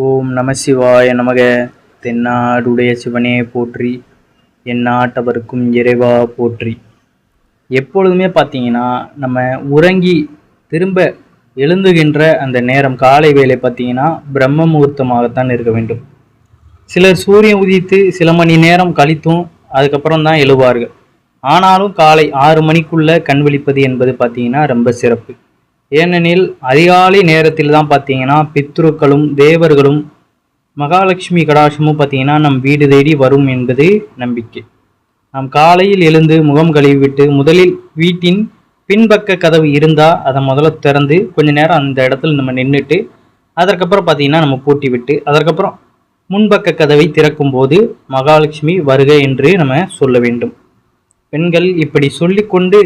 ஓம் நம சிவாய நமக. தென்னாடுடைய சிவனே போற்றி. எந்நாட்டவருக்கும் இறைவா போற்றி. எப்பொழுதுமே பார்த்தீங்கன்னா நம்ம உறங்கி திரும்ப எழுந்துகின்ற அந்த நேரம் காலை வேலை பார்த்தீங்கன்னா பிரம்ம முகூர்த்தமாகத்தான் இருக்க வேண்டும். சிலர் சூரியன் உதித்து சில மணி நேரம் கழித்தும் அதுக்கப்புறம் தான் எழுவார்கள். ஆனாலும் காலை ஆறு மணிக்குள்ளே கண் விழிப்பது என்பது பார்த்தீங்கன்னா ரொம்ப சிறப்பு. ஏனெனில் அதிகாலை நேரத்தில் தான் பார்த்தீங்கன்னா பித்ருக்களும் தேவர்களும் மகாலட்சுமி கடாட்சமும் பார்த்தீங்கன்னா நம் வீடு தேடி வரும் என்பது நம்பிக்கை. நாம் காலையில் எழுந்து முகம் கழுவிவிட்டு முதலில் வீட்டின் பின்பக்க கதவு இருந்தால் அதை முதல்ல திறந்து கொஞ்ச நேரம் அந்த இடத்துல நம்ம நின்றுட்டு அதற்கப்புறம் பார்த்தீங்கன்னா நம்ம பூட்டி விட்டு அதற்கப்புறம் முன்பக்க கதவை திறக்கும் போது மகாலட்சுமி வருக என்று நம்ம சொல்ல வேண்டும். பெண்கள் இப்படி சொல்லிக்கொண்டு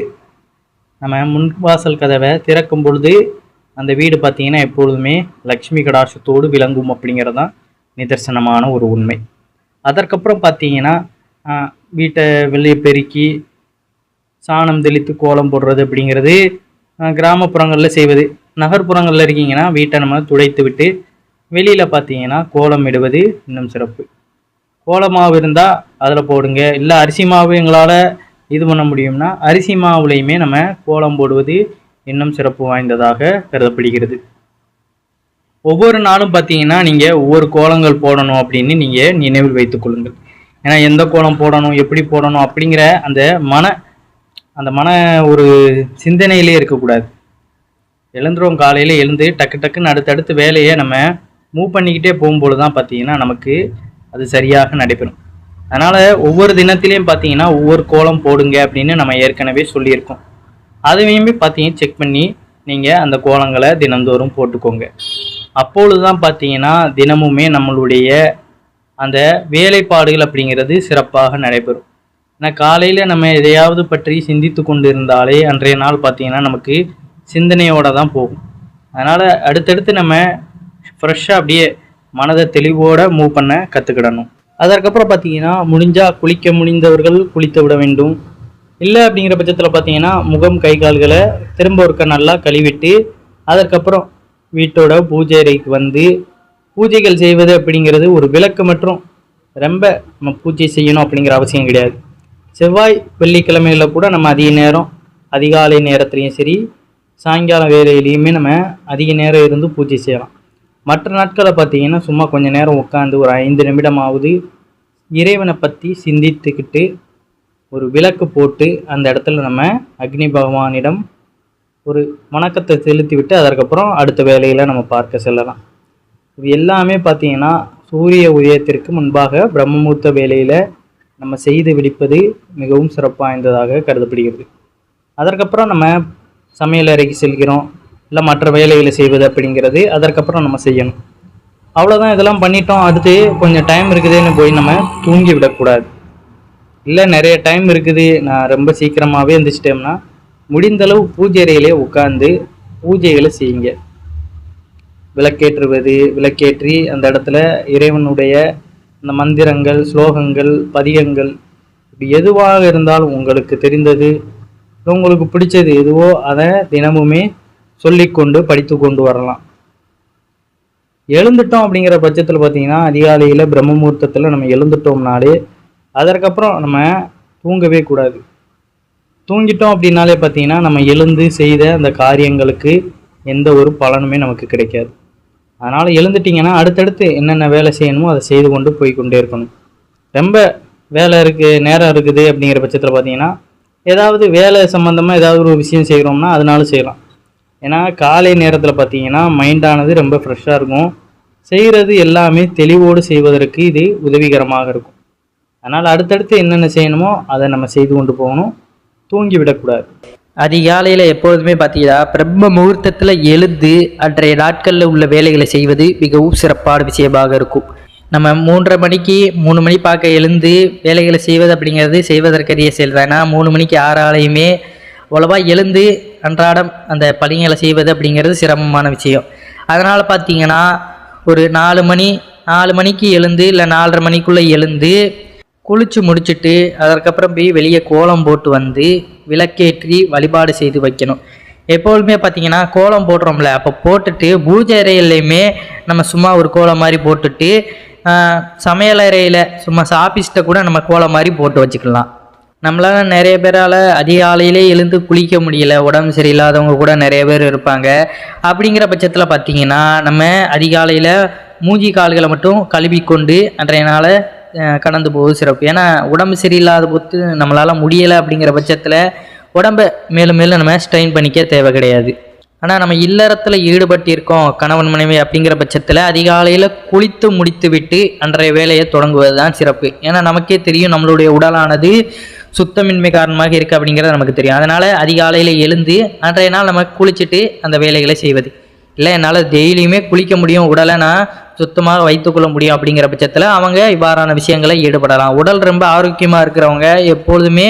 நம்ம முன்வாசல் கதவை திறக்கும் பொழுது அந்த வீடு பார்த்தீங்கன்னா எப்பொழுதுமே லக்ஷ்மி கடாட்சத்தோடு விளங்கும் அப்படிங்கிறது தான் நிதர்சனமான ஒரு உண்மை. அதற்கப்புறம் பார்த்தீங்கன்னா வீட்டை வெளியே பெருக்கி சாணம் தெளித்து கோலம் போடுறது அப்படிங்கிறது கிராமப்புறங்களில் செய்வது. நகர்ப்புறங்களில் இருக்கீங்கன்னா வீட்டை நம்ம துடைத்து விட்டு வெளியில் பார்த்தீங்கன்னா கோலம் இடுவது இன்னும் சிறப்பு. கோலமாவு இருந்தால் அதில் போடுங்க. இல்லை அரிசி மாவு எங்களால் இது பண்ண முடியும்னா அரிசி மாவுலையுமே நம்ம கோலம் போடுவது இன்னும் சிறப்பு வாய்ந்ததாக கருதப்படுகிறது. ஒவ்வொரு நாளும் பார்த்தீங்கன்னா நீங்கள் ஒவ்வொரு கோலங்கள் போடணும் அப்படின்னு நீங்கள் நினைவில் வைத்துக்கொள்ளுங்கள் ஏன்னா எந்த கோலம் போடணும் எப்படி போடணும் அப்படிங்கிற அந்த மன அந்த மன ஒரு சிந்தனையிலே இருக்கக்கூடாது. எழுந்துரும் காலையில் எழுந்து டக்கு டக்குன்னு அடுத்தடுத்து வேலையை நம்ம மூவ் பண்ணிக்கிட்டே போகும்போது தான் பார்த்தீங்கன்னா நமக்கு அது சரியாக நடைபெறும். அதனால் ஒவ்வொரு தினத்திலையும் பார்த்தீங்கன்னா ஒவ்வொரு கோலம் போடுங்க அப்படின்னு நம்ம ஏற்கனவே சொல்லியிருக்கோம். அதையுமே பார்த்தீங்கன்னா செக் பண்ணி நீங்கள் அந்த கோலங்களை தினந்தோறும் போட்டுக்கோங்க. அப்பொழுது தான் பார்த்தீங்கன்னா தினமுமே நம்மளுடைய அந்த வேலைப்பாடுகள் அப்படிங்கிறது சிறப்பாக நடைபெறும். ஏன்னா காலையில் நம்ம எதையாவது பற்றி சிந்தித்து கொண்டு இருந்தாலே அன்றைய நாள் பார்த்தீங்கன்னா நமக்கு சிந்தனையோடு தான் போகும். அதனால் அடுத்தடுத்து நம்ம ஃப்ரெஷ்ஷாக அப்படியே மனதை தெளிவோட மூவ் பண்ண கற்றுக்கிடணும் அதற்கப்புறம் பார்த்தீங்கன்னா முடிஞ்சால் குளிக்க முடிந்தவர்கள் குளித்து விட வேண்டும். இல்லை அப்படிங்கிற பட்சத்தில் பார்த்தீங்கன்னா முகம் கை கால்களை திரும்ப ஒருக்க நல்லா கழுவிட்டு அதற்கப்புறம் வீட்டோட பூஜை அறைக்கு வந்து பூஜைகள் செய்வது அப்படிங்கிறது ஒரு விளக்கு மற்றும் ரொம்ப நம்ம பூஜை செய்யணும் அப்படிங்கிற அவசியம் கிடையாது. செவ்வாய் வெள்ளிக்கிழமையில் கூட நம்ம அதிக நேரம் அதிகாலை நேரத்துலையும் சரி சாயங்காலம் வேலையிலையுமே நம்ம அதிக நேரம் இருந்து பூஜை செய்யலாம். மற்ற நாட்களை பார்த்தீங்கன்னா சும்மா கொஞ்ச நேரம் உட்காந்து ஒரு ஐந்து நிமிடமாவது இறைவனை பற்றி சிந்தித்துக்கிட்டு ஒரு விளக்கு போட்டு அந்த இடத்துல நம்ம அக்னி பகவானிடம் ஒரு வணக்கத்தை செலுத்தி விட்டு அதற்கப்புறம் அடுத்த வேலையில் நம்ம பார்க்க செல்லலாம். இது எல்லாமே பார்த்தீங்கன்னா சூரிய உதயத்திற்கு முன்பாக பிரம்மமூர்த்த வேலையில் நம்ம செய்து விடிப்பது மிகவும் சிறப்பு வாய்ந்ததாக கருதப்படுகிறது. அதற்கப்புறம் நம்ம சமையல் அறைக்கு செல்கிறோம். இல்லை மற்ற வேலைகளை செய்வது அப்படிங்கிறது அதற்கப்புறம் நம்ம செய்யணும். அவ்வளோதான் இதெல்லாம் பண்ணிட்டோம். அடுத்து கொஞ்சம் டைம் இருக்குதுன்னு போய் நம்ம தூங்கி விடக்கூடாது. இல்லை நிறைய டைம் இருக்குது. நான் ரொம்ப சீக்கிரமாகவே எழுந்திரிச்சிட்டோம்னா முடிந்தளவு பூஜைறையிலே உட்காந்து பூஜைகளை செய்யுங்க. விளக்கேற்றுவது விளக்கேற்றி அந்த இடத்துல இறைவனுடைய இந்த மந்திரங்கள் ஸ்லோகங்கள் பதிகங்கள் இப்படி எதுவாக இருந்தாலும் உங்களுக்கு தெரிந்தது உங்களுக்கு பிடிச்சது எதுவோ அதை தினமுமே சொல்லிக்கொண்டு படித்து கொண்டு வரலாம். எழுந்துட்டோம் அப்படிங்கிற பட்சத்தில் பார்த்தீங்கன்னா அதிகாலையில் பிரம்ம முகூர்த்தத்தில் நம்ம எழுந்துட்டோம்னாலே அதற்கப்புறம் நம்ம தூங்கவே கூடாது. தூங்கிட்டோம் அப்படின்னாலே பார்த்தீங்கன்னா நம்ம எழுந்து செய்த அந்த காரியங்களுக்கு எந்த ஒரு பலனுமே நமக்கு கிடைக்காது. அதனால் எழுந்துட்டிங்கன்னா அடுத்தடுத்து என்னென்ன வேலை செய்யணுமோ அதை செய்து கொண்டு போய் கொண்டே இருக்கணும். ரொம்ப வேலை இருக்குது நேரம் இருக்குது அப்படிங்கிற பட்சத்தில் பார்த்தீங்கன்னா ஏதாவது வேலை சம்மந்தமாக ஏதாவது ஒரு விஷயம் செய்கிறோம்னா அதனாலும் செய்யலாம். ஏன்னா காலை நேரத்தில் பார்த்தீங்கன்னா மைண்டானது ரொம்ப ஃப்ரெஷ்ஷாக இருக்கும். செய்கிறது எல்லாமே தெளிவோடு செய்வதற்கு இது உதவிகரமாக இருக்கும். அதனால் அடுத்தடுத்து என்னென்ன செய்யணுமோ அதை நம்ம செய்து கொண்டு போகணும். தூங்கி விடக்கூடாது. அதிகாலையில் எப்பொழுதுமே பார்த்தீங்கன்னா பிரம்ம முகூர்த்தத்தில் எழுந்து அன்றைய நாட்களில் உள்ள வேலைகளை செய்வது மிகவும் சிறப்பான விஷயமாக இருக்கும். நம்ம மூன்றரை மணிக்கு மூணு மணி பார்க்க எழுந்து வேலைகளை செய்வது அப்படிங்கிறது செய்வதற்கரிய செயல் தான். ஏன்னா மூணு மணிக்கு ஆறாலையுமே அவ்வளோவா எழுந்து அன்றாடம் அந்த பணிகளை செய்வது அப்படிங்கிறது சிரமமான விஷயம். அதனால் பார்த்தீங்கன்னா ஒரு நாலு மணி நாலு மணிக்கு எழுந்து இல்லை நாலரை மணிக்குள்ளே எழுந்து குளிச்சு முடிச்சுட்டு அதற்கப்புறம் போய் வெளியே கோலம் போட்டு வந்து விளக்கேற்றி வழிபாடு செய்து வைக்கணும். எப்பொழுதுமே பார்த்தீங்கன்னா கோலம் போடுறோம்ல அப்போ போட்டுட்டு பூஜை அறையிலையுமே நம்ம சும்மா ஒரு கோலம் மாதிரி போட்டுட்டு சமையலறையில் சமையல் அறையில் சும்மா சாப்பிஸ்ட்டை கூட நம்ம கோலம் மாதிரி போட்டு வச்சுக்கலாம். நம்மளால நிறைய பேரால் அதிகாலையிலே எழுந்து குளிக்க முடியல உடம்பு சரியில்லாதவங்க கூட நிறைய பேர் இருப்பாங்க. அப்படிங்கிற பட்சத்தில் பார்த்தீங்கன்னா நம்ம அதிகாலையில் மூஞ்சி கால்களை மட்டும் கழுவி கொண்டு அன்றைய நாளை கடந்து போவது சிறப்பு. ஏன்னா உடம்பு சரியில்லாத பொறுத்து நம்மளால் முடியலை அப்படிங்கிற பட்சத்தில் உடம்பை மேலும் மேலும் நம்ம ஸ்ட்ரெயின் பண்ணிக்க தேவை கிடையாது. ஆனால் நம்ம இல்லறத்தில் ஈடுபட்டிருக்கோம் கணவன் மனைவி அப்படிங்கிற பட்சத்தில் அதிகாலையில் குளித்து முடித்து விட்டு அன்றைய வேலையை தொடங்குவது தான் சிறப்பு. ஏன்னா நமக்கே தெரியும் நம்மளுடைய உடலானது சுத்தமின்மை காரணமாக இருக்குது அப்படிங்கிறது நமக்கு தெரியும். அதனால் அதிகாலையில் எழுந்து அன்றைய நாள் நம்ம குளிச்சுட்டு அந்த வேலைகளை செய்வது. இல்லை என்னால் டெய்லியுமே குளிக்க முடியும் உடலை நான் சுத்தமாக வைத்துக்கொள்ள முடியும் அப்படிங்கிற பட்சத்தில் அவங்க இவ்வாறான விஷயங்களை ஈடுபடலாம். உடல் ரொம்ப ஆரோக்கியமாக இருக்கிறவங்க எப்பொழுதுமே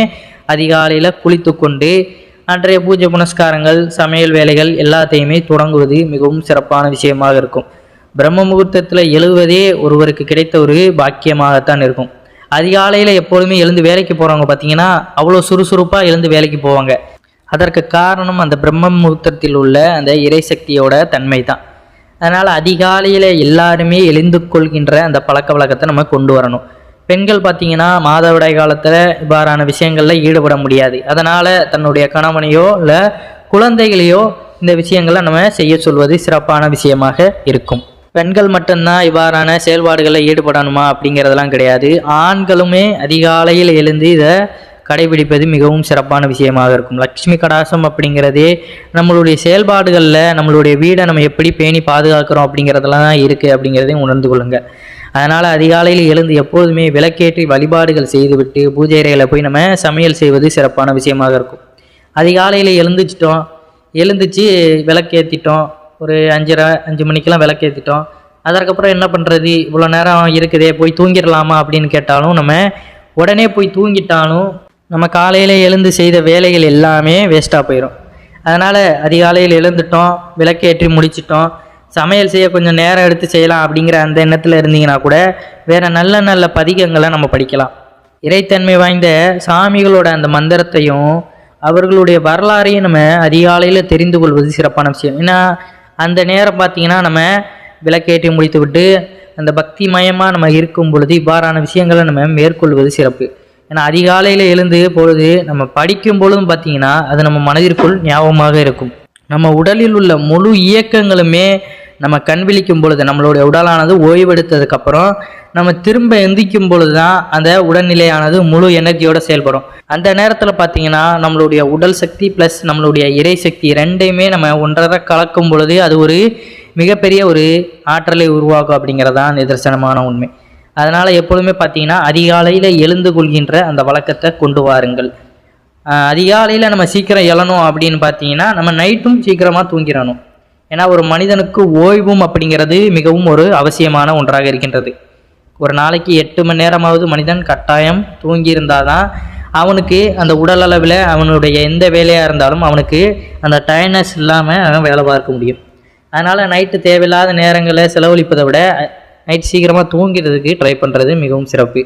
அதிகாலையில் குளித்து கொண்டு அன்றைய பூஜை புனஸ்காரங்கள் சமையல் வேலைகள் எல்லாத்தையுமே தொடங்குவது மிகவும் சிறப்பான விஷயமாக இருக்கும். பிரம்ம முகூர்த்தத்தில் எழுவதே ஒருவருக்கு கிடைத்த ஒரு பாக்கியமாகத்தான் இருக்கும். அதிகாலையில் எப்பொழுதுமே எழுந்து வேலைக்கு போகிறவங்க பார்த்தீங்கன்னா அவ்வளோ சுறுசுறுப்பாக எழுந்து வேலைக்கு போவாங்க. அதற்கு காரணம் அந்த பிரம்ம முகூர்த்தத்தில் உள்ள அந்த இறைசக்தியோட தன்மை தான் அதனால் அதிகாலையில் எல்லாருமே எழுந்து கொள்கின்ற அந்த பழக்க வழக்கத்தை நம்ம கொண்டு வரணும். பெண்கள் பார்த்தீங்கன்னா மாதவிடாய் காலத்தில் இவ்வாறான விஷயங்களில் ஈடுபட முடியாது. அதனால் தன்னுடைய கணவனையோ இல்லை குழந்தைகளையோ இந்த விஷயங்களை நம்ம செய்ய சொல்வது சிறப்பான விஷயமாக இருக்கும். பெண்கள் மட்டும்தான் இவ்வாறான செயல்பாடுகளில் ஈடுபடணுமா அப்படிங்கிறதெல்லாம் கிடையாது. ஆண்களுமே அதிகாலையில் எழுந்து இதை கடைபிடிப்பது மிகவும் சிறப்பான விஷயமாக இருக்கும். லக்ஷ்மி கடாசம் அப்படிங்கிறதே நம்மளுடைய செயல்பாடுகளில் நம்மளுடைய வீடை நம்ம எப்படி பேணி பாதுகாக்கிறோம் அப்படிங்கிறதெல்லாம் தான் இருக்குது அப்படிங்கிறதையும் உணர்ந்து கொள்ளுங்கள் அதனால் அதிகாலையில் எழுந்து எப்போதுமே விளக்கேற்றி வழிபாடுகள் செய்துவிட்டு பூஜை அறையில் போய் நம்ம சமையல் செய்வது சிறப்பான விஷயமாக இருக்கும். அதிகாலையில் எழுந்துச்சிட்டோம். எழுந்துச்சு விளக்கேற்றிட்டோம் ஒரு அஞ்சரை அஞ்சு மணிக்கெல்லாம் விளக்கேற்றிட்டோம் அதற்கப்புறம் என்ன பண்ணுறது இவ்வளோ நேரம் இருக்குதே போய் தூங்கிடலாமா அப்படின்னு கேட்டாலும் நம்ம உடனே போய் தூங்கிட்டாலும் நம்ம காலையில் எழுந்து செய்த வேலைகள் எல்லாமே வேஸ்ட்டாக போயிடும் அதனால் அதிகாலையில் எழுந்துட்டோம் விளக்கேற்றி முடிச்சிட்டோம். சமையல் செய்ய கொஞ்சம் நேரம் எடுத்து செய்யலாம் அப்படிங்கிற அந்த எண்ணத்தில் இருந்தீங்கன்னா கூட வேறு நல்ல நல்ல பதிகங்களை நம்ம படிக்கலாம். இறைத்தன்மை வாய்ந்த சாமிகளோட அந்த மந்திரத்தையும் அவர்களுடைய வரலாறையும் நம்ம அதிகாலையில் தெரிந்து கொள்வது சிறப்பான விஷயம். ஏன்னா அந்த நேரம் பார்த்தீங்கன்னா நம்ம விளக்கேற்றி முடித்து விட்டு அந்த பக்தி மயமாக நம்ம இருக்கும் பொழுது இவ்வாறான விஷயங்களை நம்ம மேற்கொள்வது சிறப்பு. ஏன்னா அதிகாலையில் எழுந்து பொழுது நம்ம படிக்கும் பொழுதும் பார்த்தீங்கன்னா அது நம்ம மனதிற்குள் ஞாபகமாக இருக்கும். நம்ம உடலில் உள்ள முழு இயக்கங்களுமே நம்ம கண் விழிக்கும் பொழுது நம்மளுடைய உடலானது ஓய்வெடுத்ததுக்கப்புறம் நம்ம திரும்ப எந்திக்கும் பொழுது தான் அந்த உடல்நிலையானது முழு எனர்ஜியோட செயல்படும். அந்த நேரத்தில் பார்த்தீங்கன்னா நம்மளுடைய உடல் சக்தி ப்ளஸ் நம்மளுடைய இறை சக்தி ரெண்டையுமே நம்ம ஒன்றரை கலக்கும் பொழுது அது ஒரு மிகப்பெரிய ஒரு ஆற்றலை உருவாக்கும் அப்படிங்கிறதான் நிதர்சனமான உண்மை. அதனால் எப்பொழுதுமே பார்த்தீங்கன்னா அதிகாலையில் எழுந்து கொள்கின்ற அந்த வழக்கத்தை கொண்டு வாருங்கள். அதிகாலையில் நம்ம சீக்கிரம் எழணும் அப்படின்னு பார்த்தீங்கன்னா நம்ம நைட்டும் சீக்கிரமாக தூங்கிடணும். ஏன்னா ஒரு மனிதனுக்கு ஓய்வும் அப்படிங்கிறது மிகவும் ஒரு அவசியமான ஒன்றாக இருக்கின்றது. ஒரு நாளைக்கு எட்டு மணி நேரமாவது மனிதன் கட்டாயம் தூங்கியிருந்தால் தான் அவனுக்கு அந்த உடல் அளவில் அவனுடைய எந்த வேலையாக இருந்தாலும் அவனுக்கு அந்த டயர்னஸ் இல்லாமல் அவன் வேலை பார்க்க முடியும். அதனால் நைட்டு தேவையில்லாத நேரங்களை செலவழிப்பதை விட நைட் சீக்கிரமாக தூங்கிறதுக்கு ட்ரை பண்ணுறது மிகவும் சிறப்பு.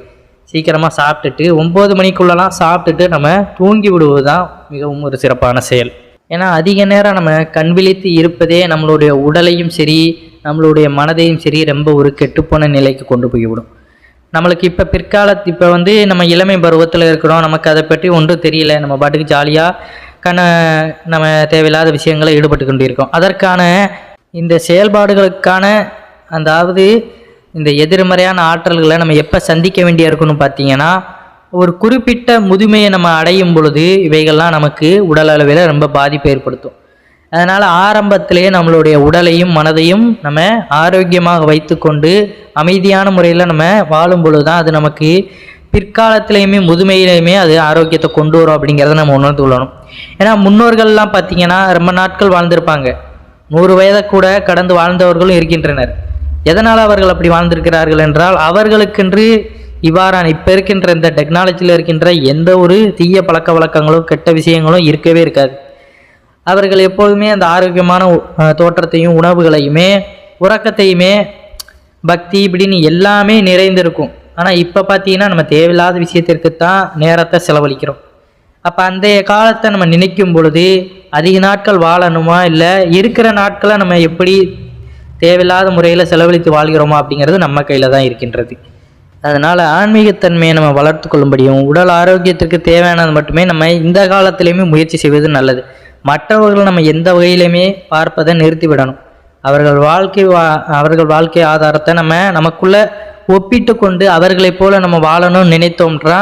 சீக்கிரமாக சாப்பிட்டுட்டு ஒம்பது மணிக்குள்ளெல்லாம் சாப்பிட்டுட்டு நம்ம தூங்கி விடுவது தான் மிகவும் ஒரு சிறப்பான செயல். ஏன்னா அதிக நேரம் நம்ம கண் விழித்து இருப்பதே நம்மளுடைய உடலையும் சரி நம்மளுடைய மனதையும் சரி ரொம்ப ஒரு கெட்டுப்போன நிலைக்கு கொண்டு போய்விடும். நம்மளுக்கு இப்போ பிற்காலத்து இப்போ வந்து நம்ம இளமை பருவத்தில் இருக்கிறோம். நமக்கு அதை பற்றி ஒன்றும் தெரியல. நம்ம பாட்டுக்கு ஜாலியாக கண்ண நம்ம தேவையில்லாத விஷயங்களை ஈடுபட்டு கொண்டு இருக்கோம் அதற்கான இந்த செயல்பாடுகளுக்கான அதாவது இந்த எதிர்மறையான ஆற்றல்களை நம்ம எப்போ சந்திக்க வேண்டிய இருக்குன்னு பார்த்தீங்கன்னா ஒரு குறிப்பிட்ட முதுமையை நம்ம அடையும் பொழுது இவைகள்லாம் நமக்கு உடல் அளவில் ரொம்ப பாதிப்பை ஏற்படுத்தும். அதனால் ஆரம்பத்திலேயே நம்மளுடைய உடலையும் மனதையும் நம்ம ஆரோக்கியமாக வைத்துக்கொண்டு அமைதியான முறையில் நம்ம வாழும் பொழுது தான் அது நமக்கு பிற்காலத்திலையுமே முதுமையிலையுமே அது ஆரோக்கியத்தை கொண்டு வரும் அப்படிங்கிறத நம்ம உணர்ந்து கொள்ளணும். ஏன்னா முன்னோர்கள்லாம் பார்த்தீங்கன்னா ரொம்ப நாட்கள் வாழ்ந்திருப்பாங்க. நூறு வயதை கூட கடந்து வாழ்ந்தவர்களும் இருக்கின்றனர். எதனால் அவர்கள் அப்படி வாழ்ந்திருக்கிறார்கள் என்றால் அவர்களுக்கென்று இவ்வாறான இப்போ இருக்கின்ற இந்த டெக்னாலஜியில் இருக்கின்ற எந்த ஒரு தீய பழக்க வழக்கங்களும் கெட்ட விஷயங்களும் இருக்கவே இருக்காது. அவர்கள் எப்போதுமே அந்த ஆரோக்கியமான தோற்றத்தையும் உணவுகளையுமே உறக்கத்தையுமே பக்தி இப்படின்னு எல்லாமே நிறைந்திருக்கும். ஆனால் இப்போ பார்த்தீங்கன்னா நம்ம தேவையில்லாத விஷயத்திற்கு தான் நேரத்தை செலவழிக்கிறோம். அப்போ அந்த காலத்தை நம்ம நினைக்கும் பொழுது அதிக நாட்கள் வாழணுமா இல்லை இருக்கிற நாட்களை நம்ம எப்படி தேவையில்லாத முறையில் செலவழித்து வாழ்கிறோமா அப்படிங்கிறது நம்ம கையில் தான் இருக்கின்றது. அதனால் ஆன்மீகத்தன்மையை நம்ம வளர்த்து கொள்ளும்படியும் உடல் ஆரோக்கியத்திற்கு தேவையானது மட்டுமே நம்ம இந்த காலத்திலையுமே முயற்சி செய்வது நல்லது. மற்றவர்கள் நம்ம எந்த வகையிலையுமே பார்ப்பதை நிறுத்திவிடணும் அவர்கள் வாழ்க்கை வா அவர்கள் வாழ்க்கை ஆதாரத்தை நம்ம நமக்குள்ள ஒப்பிட்டு கொண்டு அவர்களைப் போல நம்ம வாழணும்னு நினைத்தோம்ன்றா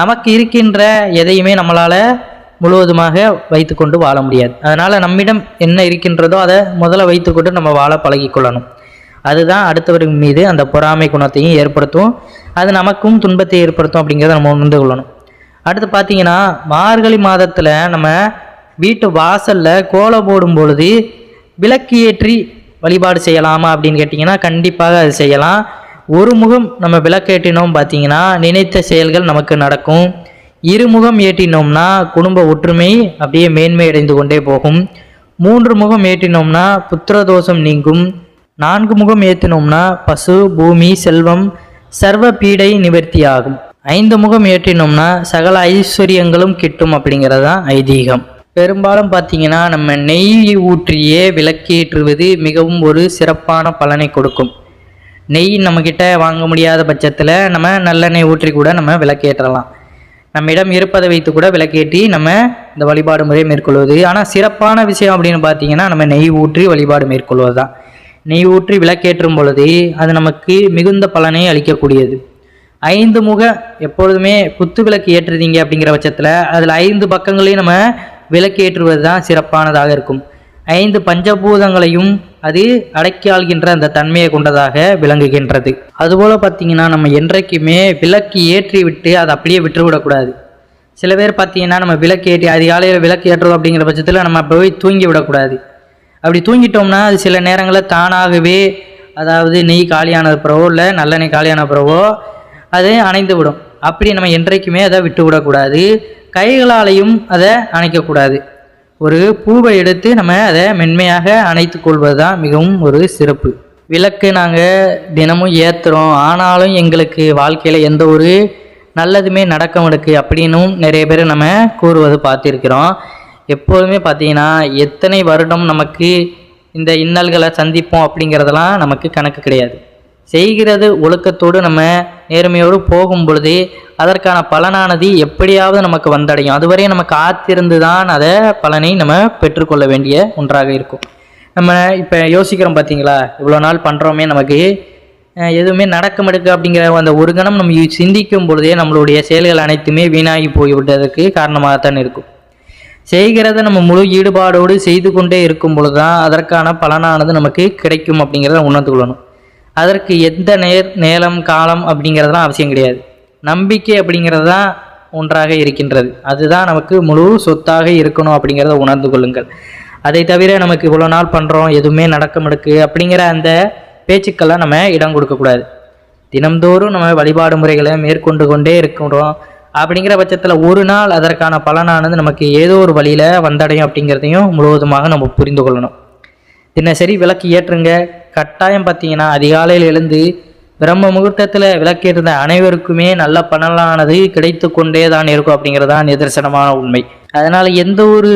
நமக்கு இருக்கின்ற எதையுமே நம்மளால் முழுவதுமாக வைத்துக்கொண்டு வாழ முடியாது. அதனால் நம்மிடம் என்ன இருக்கின்றதோ அதை முதல்ல வைத்துக்கொண்டு நம்ம வாழ பழகிக்கொள்ளணும் அதுதான் அடுத்தவர்கள் மீது அந்த பொறாமை குணத்தையும் ஏற்படுத்தும். அது நமக்கும் துன்பத்தை ஏற்படுத்தும் அப்படிங்கிறத நம்ம உணர்ந்து கொள்ளணும். அடுத்து பார்த்தீங்கன்னா மார்கழி மாதத்தில் நம்ம வீட்டு வாசலில் கோலம் போடும் பொழுது விளக்கு ஏற்றி வழிபாடு செய்யலாமா அப்படின்னு கேட்டிங்கன்னா கண்டிப்பாக அது செய்யலாம். ஒரு முகம் நம்ம விளக்கேற்றினோம் பார்த்தீங்கன்னா நினைத்த செயல்கள் நமக்கு நடக்கும். இருமுகம் ஏற்றினோம்னா குடும்ப ஒற்றுமை அப்படியே மேன்மை அடைந்து கொண்டே போகும். மூன்று முகம் ஏற்றினோம்னா புத்திரதோஷம் நீங்கும். நான்கு முகம் ஏற்றினோம்னா பசு பூமி செல்வம் சர்வ பீடை நிவர்த்தியாகும். ஐந்து முகம் ஏற்றினோம்னா சகல ஐஸ்வர்யங்களும் கிட்டும் அப்படிங்கிறது தான் ஐதீகம். பெரும்பாலும் பார்த்தீங்கன்னா நம்ம நெய் ஊற்றியே விளக்கேற்றுவது மிகவும் ஒரு சிறப்பான பலனை கொடுக்கும். நெய் நம்மக்கிட்ட வாங்க முடியாத பட்சத்தில் நம்ம நல்லெண்ணெய் ஊற்றி கூட நம்ம விளக்கேற்றலாம். நம்மிடம் இருப்பதை வைத்து கூட விளக்கேற்றி நம்ம இந்த வழிபாடு முறையை மேற்கொள்வது. ஆனால் சிறப்பான விஷயம் அப்படின்னு பார்த்தீங்கன்னா நம்ம நெய் ஊற்றி வழிபாடு மேற்கொள்வது தான் நெய் ஊற்றி விளக்கேற்றும் பொழுது அது நமக்கு மிகுந்த பலனை அளிக்கக்கூடியது. ஐந்து முக எப்பொழுதுமே குத்து விளக்கு ஏற்றுறீங்க அப்படிங்கிற பட்சத்தில் அதில் ஐந்து பக்கங்களையும் நம்ம விளக்கு ஏற்றுவது தான் சிறப்பானதாக இருக்கும். ஐந்து பஞ்சபூதங்களையும் அது அடக்கி ஆள்கின்ற அந்த தன்மையை கொண்டதாக விளங்குகின்றது. அதுபோல் பார்த்தீங்கன்னா நம்ம என்றைக்குமே விளக்கு ஏற்றி விட்டு அதை அப்படியே விட்டுவிடக்கூடாது சில பேர் பார்த்தீங்கன்னா நம்ம விளக்கு ஏற்றி அதிகாலையில் விளக்கு ஏற்றுறோம் அப்படிங்கிற பட்சத்தில் நம்ம போய் தூங்கி விடக்கூடாது அப்படி தூங்கிட்டோம்னா அது சில நேரங்களில் தானாகவே அதாவது நெய் காலியான பிறவோ இல்லை நல்லெண்ணெய் காலியான பிறவோ அது அணைந்து விடும். அப்படி நம்ம என்றைக்குமே அதை விட்டு விடக்கூடாது. கைகளாலையும் அதை அணைக்கக்கூடாது. ஒரு பூவை எடுத்து நம்ம அதை மென்மையாக அணைத்து கொள்வது தான் மிகவும் ஒரு சிறப்பு. விளக்கு நாங்கள் தினமும் ஏற்றுறோம் ஆனாலும் எங்களுக்கு வாழ்க்கையில் எந்த ஒரு நல்லதுமே நடக்க மாட்டுக்கு அப்படின்னும் நிறைய பேர் நம்ம கூறுவது பார்த்துருக்கிறோம். எப்போதுமே பார்த்தீங்கன்னா எத்தனை வருடம் நமக்கு இந்த இன்னல்களை சந்திப்போம் அப்படிங்கிறதெல்லாம் நமக்கு கணக்கு கிடையாது. செய்கிறது ஒழுக்கத்தோடு நம்ம நேர்மையோடு போகும் பொழுது அதற்கான பலனானது எப்படியாவது நமக்கு வந்தடையும். அதுவரை நம்ம காத்திருந்து தான் அதை பலனை நம்ம பெற்றுக்கொள்ள வேண்டிய ஒன்றாக இருக்கும். நம்ம இப்போ யோசிக்கிறோம் பார்த்தீங்களா? இவ்வளோ நாள் பண்ணுறோமே நமக்கு எதுவுமே நடக்க மடுக்கு அப்படிங்கிற அந்த ஒரு கணம் நம்ம சிந்திக்கும் பொழுதே நம்மளுடைய செயல்கள் அனைத்துமே வீணாகி போய்விட்டதற்கு காரணமாகத்தான் இருக்கும். செய்கிறத நம்ம முழு ஈடுபாடோடு செய்து கொண்டே இருக்கும் பொழுது தான் அதற்கான பலனானது நமக்கு கிடைக்கும் அப்படிங்கிறத உணர்ந்து கொள்ளணும். அதற்கு எந்த நேர் நேரம் காலம் அப்படிங்கிறதெல்லாம் அவசியம் கிடையாது. நம்பிக்கை அப்படிங்கிறது தான் ஒன்றாக இருக்கின்றது. அதுதான் நமக்கு முழு சொத்தாக இருக்கணும் அப்படிங்கிறத உணர்ந்து கொள்ளுங்கள். அதை தவிர நமக்கு இவ்வளோ நாள் பண்ணுறோம் எதுவுமே நடக்க மாட்டுக்கு அப்படிங்கிற அந்த பேச்சுக்கெல்லாம் நம்ம இடம் கொடுக்கக்கூடாது தினம்தோறும் நம்ம வழிபாடு முறைகளை மேற்கொண்டு கொண்டே இருக்கிறோம் அப்படிங்கிற பட்சத்தில் ஒரு நாள் அதற்கான பலனானது நமக்கு ஏதோ ஒரு வழியில் வந்தடையும் அப்படிங்கிறதையும் முழுவதுமாக நம்ம புரிந்து கொள்ளணும். தினசரி விளக்கு ஏற்றுங்க. கட்டாயம் பார்த்தீங்கன்னா அதிகாலையில் எழுந்து பிரம்ம முகூர்த்தத்தில் விளக்கேற்ற அனைவருக்குமே நல்ல பலனானது கிடைத்து கொண்டே தான் இருக்கும் அப்படிங்கிறதான் நிதர்சனமான உண்மை. அதனால் எந்த ஒரு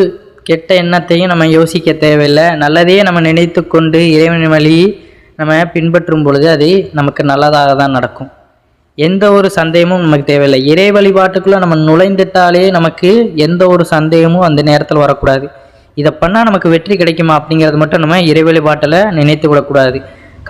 கெட்ட எண்ணத்தையும் நம்ம யோசிக்க தேவையில்லை. நல்லதே நம்ம நினைத்து கொண்டு இறைவன் வழி நம்ம பின்பற்றும் பொழுது அது நமக்கு நல்லதாக தான் நடக்கும். எந்த ஒரு சந்தேகமும் நமக்கு தேவையில்லை. இறை வழிபாட்டுக்குள்ளே நம்ம நுழைந்துட்டாலே நமக்கு எந்த ஒரு சந்தேகமும் அந்த நேரத்தில் வரக்கூடாது. இதை பண்ணால் நமக்கு வெற்றி கிடைக்குமா அப்படிங்கிறது மட்டும் நம்ம இறை வழிபாட்டில் நினைத்து விடக்கூடாது.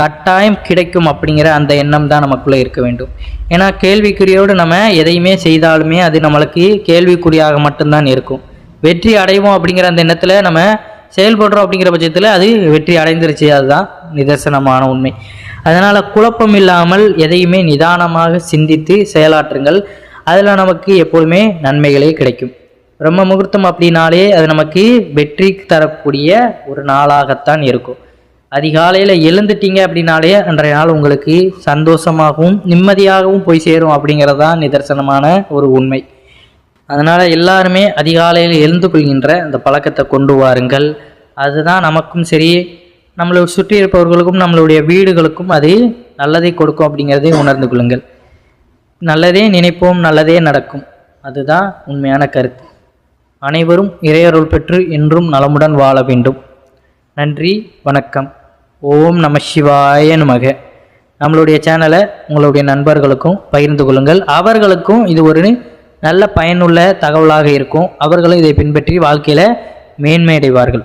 கட்டாயம் கிடைக்கும் அப்படிங்கிற அந்த எண்ணம் தான் நமக்குள்ளே இருக்க வேண்டும். ஏன்னா கேள்விக்குறியோடு நம்ம எதையுமே செய்தாலுமே அது நம்மளுக்கு கேள்விக்குறியாக மட்டும்தான் இருக்கும். வெற்றி அடைவோம் அப்படிங்கிற அந்த எண்ணத்தில் நம்ம செயல்படுறோம் அப்படிங்கிற பட்சத்தில் அது வெற்றி அடைந்துருச்சு. அதுதான் நிதர்சனமான உண்மை. அதனால் குழப்பம் இல்லாமல் எதையுமே நிதானமாக சிந்தித்து செயலாற்றுங்கள். அதில் நமக்கு எப்போதுமே நன்மைகளே கிடைக்கும். பிரம்ம முகூர்த்தம் அப்படின்னாலே அது நமக்கு வெற்றி தரக்கூடிய ஒரு நாளாகத்தான் இருக்கும். அதிகாலையில் எழுந்துட்டீங்க அப்படின்னாலே அன்றைய நாள் உங்களுக்கு சந்தோஷமாகவும் நிம்மதியாகவும் போய் சேரும் அப்படிங்கிறது தான் நிதர்சனமான ஒரு உண்மை. அதனால் எல்லாருமே அதிகாலையில் எழுந்து கொள்கின்ற அந்த பழக்கத்தை கொண்டு வாருங்கள். அதுதான் நமக்கும் சரி. நம்மளை சுற்றி இருப்பவர்களுக்கும் நம்மளுடைய வீடுகளுக்கும் அது நல்லதை கொடுக்கும் அப்படிங்கிறதை உணர்ந்து கொள்ளுங்கள். நல்லதே நினைப்போம் நல்லதே நடக்கும். அதுதான் உண்மையான கருத்து. அனைவரும் இறையருள் பெற்று என்றும் நலமுடன் வாழ வேண்டும். நன்றி வணக்கம். ஓம் நம சிவாய நமக. நம்மளுடைய சேனலை உங்களுடைய நண்பர்களுக்கும் பகிர்ந்து கொள்ளுங்கள். அவர்களுக்கும் இது ஒரு நல்ல பயனுள்ள தகவலாக இருக்கும். அவர்களும் இதை பின்பற்றி வாழ்க்கையில் மேன்மையடைவார்கள்.